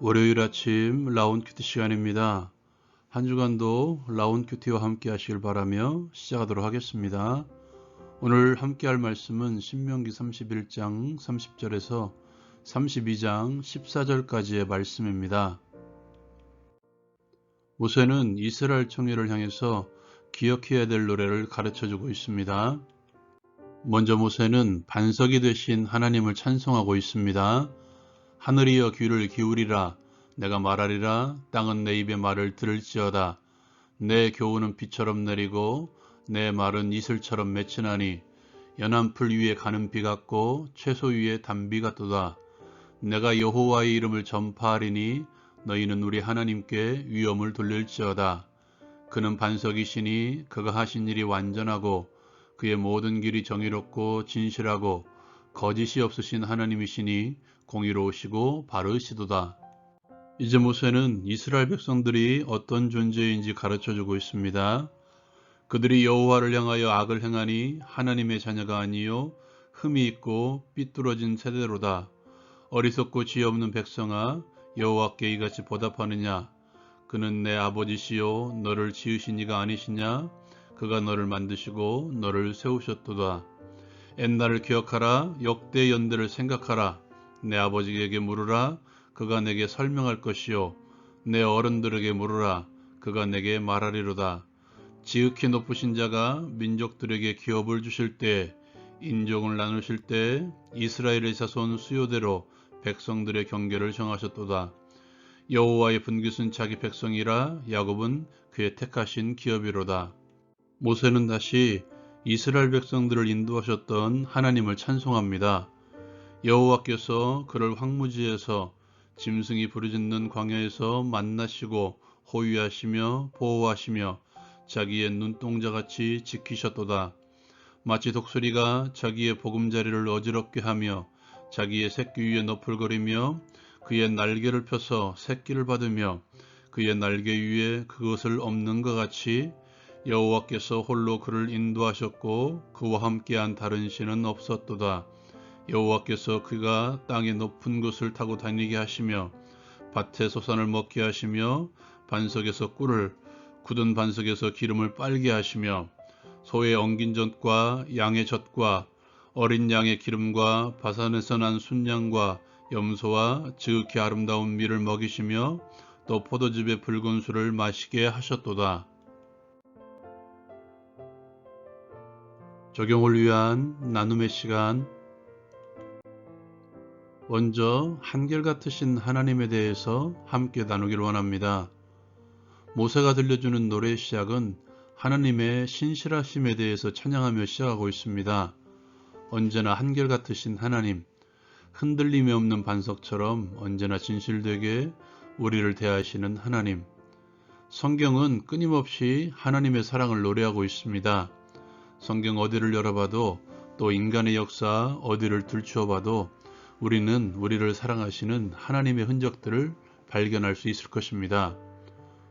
월요일 아침 라운 큐티 시간입니다. 한 주간도 라운 큐티와 함께 하시길 바라며 시작하도록 하겠습니다. 오늘 함께 할 말씀은 신명기 31장 30절에서 32장 14절까지의 말씀입니다. 모세는 이스라엘 청년을 향해서 기억해야 될 노래를 가르쳐 주고 있습니다. 먼저 모세는 반석이 되신 하나님을 찬송하고 있습니다. 하늘이여 귀를 기울이라. 내가 말하리라. 땅은 내 입의 말을 들을지어다. 내 교훈은 비처럼 내리고 내 말은 이슬처럼 맺히나니. 연한 풀 위에 가는 비 같고 채소 위에 단비 같도다. 내가 여호와의 이름을 전파하리니 너희는 우리 하나님께 위엄을 돌릴지어다. 그는 반석이시니 그가 하신 일이 완전하고 그의 모든 길이 정의롭고 진실하고 거짓이 없으신 하나님이시니 공의로우시고 바르시도다. 이제 모세는 이스라엘 백성들이 어떤 존재인지 가르쳐주고 있습니다. 그들이 여호와를 향하여 악을 행하니 하나님의 자녀가 아니요 흠이 있고 삐뚤어진 세대로다. 어리석고 지혜 없는 백성아 여호와께 이같이 보답하느냐 그는 내 아버지시요 너를 지으신 이가 아니시냐 그가 너를 만드시고 너를 세우셨도다. 옛날을 기억하라 역대 연대를 생각하라 내 아버지에게 물으라 그가 내게 설명할 것이요 내 어른들에게 물으라 그가 내게 말하리로다. 지극히 높으신 자가 민족들에게 기업을 주실 때 인종을 나누실 때 이스라엘의 자손 수요대로 백성들의 경계를 정하셨도다. 여호와의 분깃은 자기 백성이라 야곱은 그의 택하신 기업이로다. 모세는 다시 이스라엘 백성들을 인도하셨던 하나님을 찬송합니다. 여호와께서 그를 황무지에서 짐승이 부르짖는 광야에서 만나시고 호위하시며 보호하시며 자기의 눈동자같이 지키셨도다. 마치 독수리가 자기의 보금자리를 어지럽게 하며 자기의 새끼 위에 너풀거리며 그의 날개를 펴서 새끼를 받으며 그의 날개 위에 그것을 없는 것 같이 여호와께서 홀로 그를 인도하셨고 그와 함께한 다른 신은 없었도다. 여호와께서 그가 땅의 높은 곳을 타고 다니게 하시며 밭에 소산을 먹게 하시며 반석에서 꿀을 굳은 반석에서 기름을 빨게 하시며 소의 엉긴 젖과 양의 젖과 어린 양의 기름과 바산에서 난 순양과 염소와 지극히 아름다운 밀을 먹이시며 또 포도즙의 붉은 술을 마시게 하셨도다. 적용을 위한 나눔의 시간 먼저 한결같으신 하나님에 대해서 함께 나누길 원합니다. 모세가 들려주는 노래의 시작은 하나님의 신실하심에 대해서 찬양하며 시작하고 있습니다. 언제나 한결같으신 하나님, 흔들림이 없는 반석처럼 언제나 진실되게 우리를 대하시는 하나님. 성경은 끊임없이 하나님의 사랑을 노래하고 있습니다. 성경 어디를 열어봐도 또 인간의 역사 어디를 들추어봐도 우리는 우리를 사랑하시는 하나님의 흔적들을 발견할 수 있을 것입니다.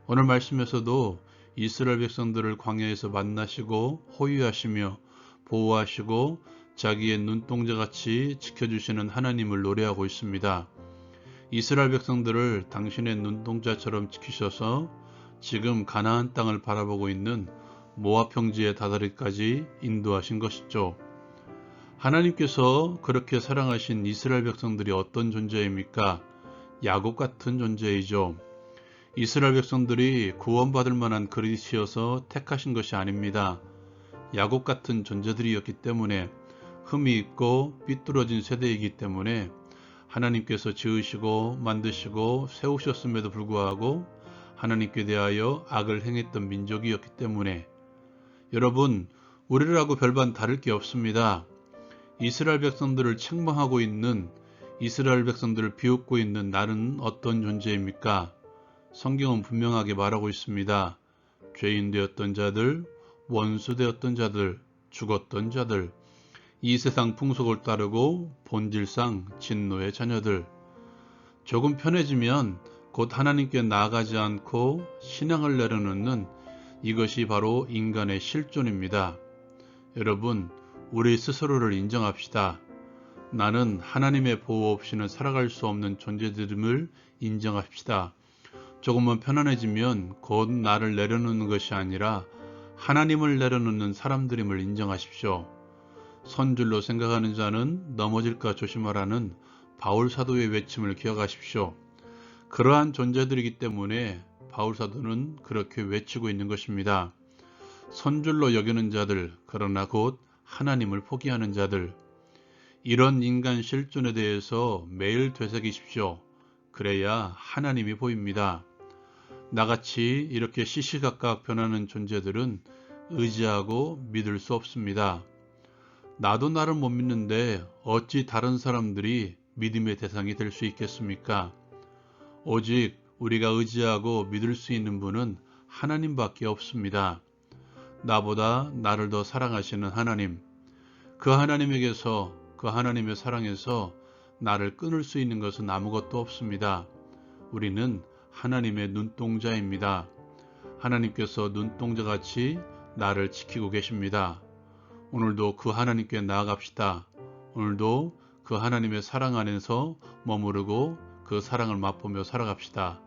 오늘 말씀에서도 이스라엘 백성들을 광야에서 만나시고 호위하시며 보호하시고 자기의 눈동자 같이 지켜주시는 하나님을 노래하고 있습니다. 이스라엘 백성들을 당신의 눈동자처럼 지키셔서 지금 가나안 땅을 바라보고 있는 모압 평지에 다다리까지 인도하신 것이죠. 하나님께서 그렇게 사랑하신 이스라엘 백성들이 어떤 존재입니까? 야곱 같은 존재이죠. 이스라엘 백성들이 구원받을 만한 그릇이어서 택하신 것이 아닙니다. 야곱 같은 존재들이었기 때문에 흠이 있고 삐뚤어진 세대이기 때문에 하나님께서 지으시고 만드시고 세우셨음에도 불구하고 하나님께 대하여 악을 행했던 민족이었기 때문에 여러분 우리라고 별반 다를 게 없습니다. 이스라엘 백성들을 책망하고 있는 이스라엘 백성들을 비웃고 있는 나는 어떤 존재입니까? 성경은 분명하게 말하고 있습니다. 죄인 되었던 자들, 원수 되었던 자들, 죽었던 자들, 이 세상 풍속을 따르고 본질상 진노의 자녀들. 조금 편해지면 곧 하나님께 나아가지 않고 신앙을 내려놓는 이것이 바로 인간의 실존입니다. 여러분, 우리 스스로를 인정합시다. 나는 하나님의 보호 없이는 살아갈 수 없는 존재들임을 인정합시다. 조금만 편안해지면 곧 나를 내려놓는 것이 아니라 하나님을 내려놓는 사람들임을 인정하십시오. 선줄로 생각하는 자는 넘어질까 조심하라는 바울 사도의 외침을 기억하십시오. 그러한 존재들이기 때문에 바울 사도는 그렇게 외치고 있는 것입니다. 선줄로 여기는 자들, 그러나 곧 하나님을 포기하는 자들, 이런 인간 실존에 대해서 매일 되새기십시오. 그래야 하나님이 보입니다. 나같이 이렇게 시시각각 변하는 존재들은 의지하고 믿을 수 없습니다. 나도 나를 못 믿는데 어찌 다른 사람들이 믿음의 대상이 될 수 있겠습니까? 오직 우리가 의지하고 믿을 수 있는 분은 하나님밖에 없습니다. 나보다 나를 더 사랑하시는 하나님, 그 하나님에게서 그 하나님의 사랑에서 나를 끊을 수 있는 것은 아무것도 없습니다. 우리는 하나님의 눈동자입니다. 하나님께서 눈동자 같이 나를 지키고 계십니다. 오늘도 그 하나님께 나아갑시다. 오늘도 그 하나님의 사랑 안에서 머무르고 그 사랑을 맛보며 살아갑시다.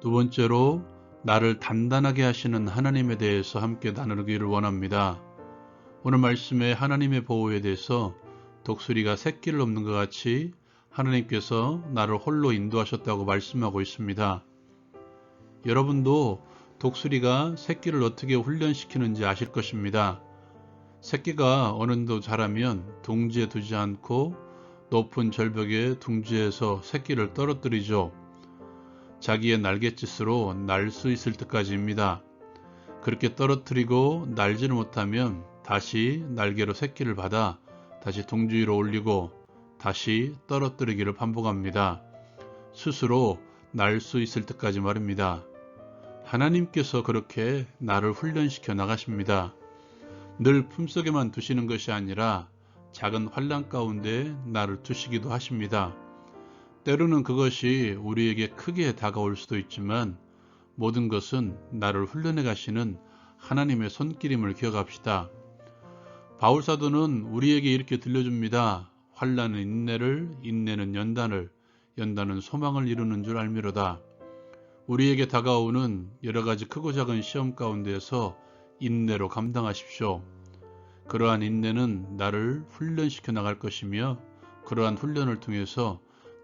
두 번째로 나를 단단하게 하시는 하나님에 대해서 함께 나누기를 원합니다. 오늘 말씀에 하나님의 보호에 대해서 독수리가 새끼를 넘는 것 같이 하나님께서 나를 홀로 인도하셨다고 말씀하고 있습니다. 여러분도 독수리가 새끼를 어떻게 훈련시키는지 아실 것입니다. 새끼가 어느 정도 자라면 둥지에 두지 않고 높은 절벽에 둥지에서 새끼를 떨어뜨리죠. 자기의 날갯짓으로 날 수 있을 때까지입니다. 그렇게 떨어뜨리고 날지를 못하면 다시 날개로 새끼를 받아 다시 둥지 위로 올리고 다시 떨어뜨리기를 반복합니다. 스스로 날 수 있을 때까지 말입니다. 하나님께서 그렇게 나를 훈련시켜 나가십니다. 늘 품속에만 두시는 것이 아니라 작은 환란 가운데 나를 두시기도 하십니다. 때로는 그것이 우리에게 크게 다가올 수도 있지만 모든 것은 나를 훈련해 가시는 하나님의 손길임을 기억합시다. 바울 사도는 우리에게 이렇게 들려줍니다. 환란은 인내를, 인내는 연단을, 연단은 소망을 이루는 줄 알미로다. 우리에게 다가오는 여러 가지 크고 작은 시험 가운데서 인내로 감당하십시오. 그러한 인내는 나를 훈련시켜 나갈 것이며 그러한 훈련을 통해서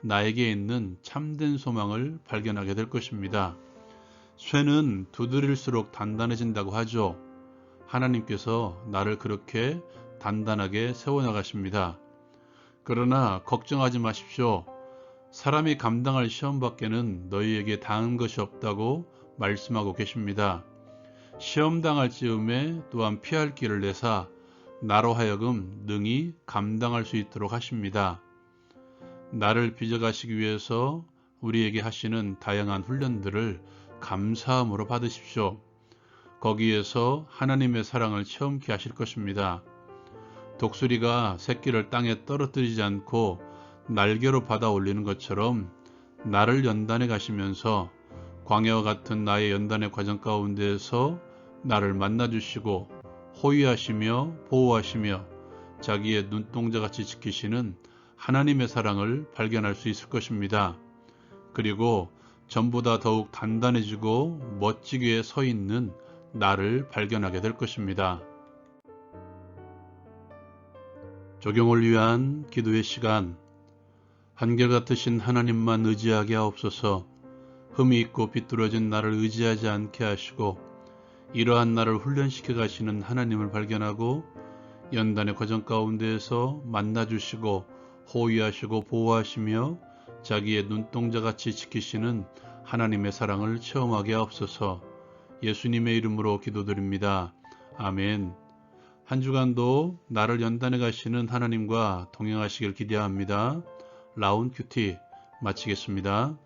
나에게 있는 참된 소망을 발견하게 될 것입니다. 쇠는 두드릴수록 단단해진다고 하죠. 하나님께서 나를 그렇게 단단하게 세워나가십니다. 그러나 걱정하지 마십시오. 사람이 감당할 시험 밖에는 너희에게 당한 것이 없다고 말씀하고 계십니다. 시험 당할 즈음에 또한 피할 길을 내사 나로 하여금 능히 감당할 수 있도록 하십니다. 나를 빚어가시기 위해서 우리에게 하시는 다양한 훈련들을 감사함으로 받으십시오. 거기에서 하나님의 사랑을 체험케 하실 것입니다. 독수리가 새끼를 땅에 떨어뜨리지 않고 날개로 받아 올리는 것처럼 나를 연단해 가시면서 광야와 같은 나의 연단의 과정 가운데에서 나를 만나 주시고 호위하시며 보호하시며 자기의 눈동자같이 지키시는 하나님의 사랑을 발견할 수 있을 것입니다. 그리고 전보다 더욱 단단해지고 멋지게 서 있는 나를 발견하게 될 것입니다. 적용을 위한 기도의 시간 한결같으신 하나님만 의지하게 하옵소서 흠이 있고 비뚤어진 나를 의지하지 않게 하시고 이러한 나를 훈련시켜 가시는 하나님을 발견하고 연단의 과정 가운데에서 만나 주시고 호위하시고 보호하시며 자기의 눈동자같이 지키시는 하나님의 사랑을 체험하게 하옵소서 예수님의 이름으로 기도드립니다. 아멘. 한 주간도 나를 연단해 가시는 하나님과 동행하시길 기대합니다. 라운 큐티 마치겠습니다.